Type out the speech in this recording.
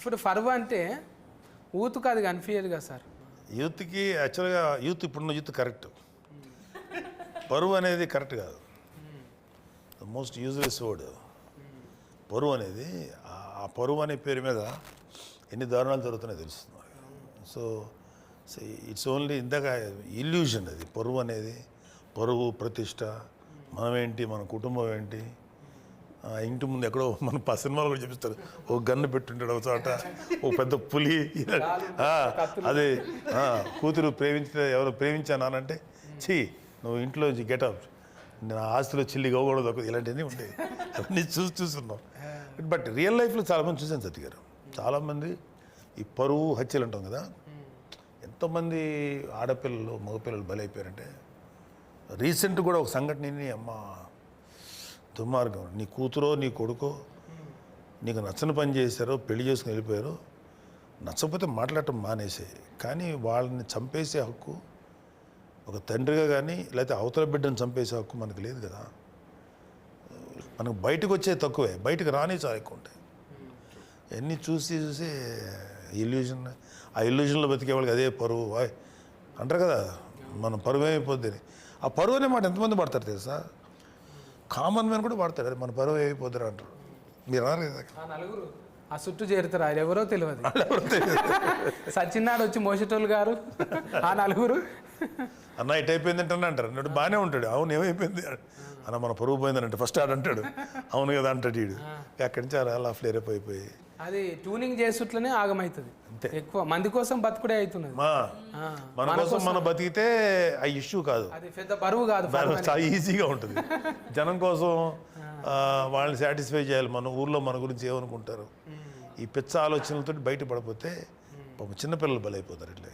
ఇప్పుడు ఫర్వ్ అంటే యూత్ అది కనిపించదు కదా సార్. యూత్కి యాక్చువల్గా యూత్ ఇప్పుడున్న యూత్ కరెక్ట్. పరువు అనేది కరెక్ట్ కాదు. ద మోస్ట్ యూజ్లెస్ వర్డ్ పరువు అనేది ఆ- పరువు అనే పేరు మీద ఎన్ని దారుణాలు జరుగుతున్నాయో తెలుస్తుంది సో ఇట్స్ ఓన్లీ ఇందాక ఇల్యూషన్ అది. పరువు అనేది పరువు ప్రతిష్ట మనమేంటి మన కుటుంబం ఏంటి ఇంటి ముందు ఎక్కడో మన ప సినిమాలు కూడా చూపిస్తారు. ఓ గన్ను పెట్టుంటాడు ఒక చోట. ఓ పెద్ద పులి. అది అదే కూతురు ప్రేమించిన ఎవరు ప్రేమించానంటే ఛీ నువ్వు ఇంట్లో గెటప్ నా ఆస్తిలో చిల్లి గోగూడదు ఒక ఇలాంటివన్నీ ఉంటాయి అవన్నీ చూసి చూస్తున్నాం. బట్ రియల్ లైఫ్లో చాలామంది చూసాను సత్య గారు చాలామంది ఈ పరువు హత్యలు అంటాం కదా. ఎంతోమంది ఆడపిల్లలు మగపిల్లలు బలైపోయారంటే రీసెంట్ కూడా ఒక సంఘటన అమ్మ దుర్మార్గం. నీ కూతురో నీ కొడుకో నీకు నచ్చని పని చేశారో పెళ్ళి చేసుకుని వెళ్ళిపోయారు నచ్చకపోతే మాట్లాడటం మానేసే. కానీ వాళ్ళని చంపేసే హక్కు ఒక తండ్రిగా కానీ లేకపోతే అవతల బిడ్డను చంపేసే హక్కు మనకు లేదు కదా. మనకు బయటకు వచ్చే తక్కువే. బయటకు రాని చాలా ఎక్కువ ఉంటాయి. ఎన్ని చూసి చూసి ఇల్యూజన్ ఆ ఇల్యూజన్లో బతికే వాళ్ళకి అదే పరువు. అంటారు కదా మన పరువు ఏమైపోద్ది అని. ఆ పరువు అనే మాట ఎంతమంది పడతారు తెలుసా? కామన్ మ్యాన్ కూడా పడతారు అది మన పరువు అయిపోతారు అంటారు. మీరు నలుగురు ఆ చుట్టూ చేరుతారు. ఆయన ఎవరో తెలియదు. సచిన్నాడు వచ్చి మోసేటోళ్ళు గారు. ఆ నలుగురు. అన్న ఇటు అయిపోయింది అంటే అంటారు. అన్నాడు బాగానే ఉంటాడు. అవును ఏమైపోయింది? అన్న మన పరువు పోయిందని అంటే ఫస్ట్ ఆడు అంటాడు. అవును కదా అంటాడు వీడు అక్కడి నుంచి అలా ఫ్లేరప్ అయిపోయి. అది ట్యూనింగ్ చేసుట్లనే ఆగమవుతుంది ఎక్కువ మంది కోసం బతుకుడే అవుతున్నది మన కోసం మనం బతికితే ఆ ఇష్యూ కాదు. అది పెద్ద బరువు కాదు చాలా ఈజీగా ఉంటుంది. జనం కోసం వాళ్ళని సాటిస్ఫై చేయాలి. మన ఊర్లో మన గురించి ఏమనుకుంటారు? ఈ పిచ్చ ఆలోచనలతో బయట పడిపోతే పాపం చిన్నపిల్లలు బలైపోతారు ఇట్లా.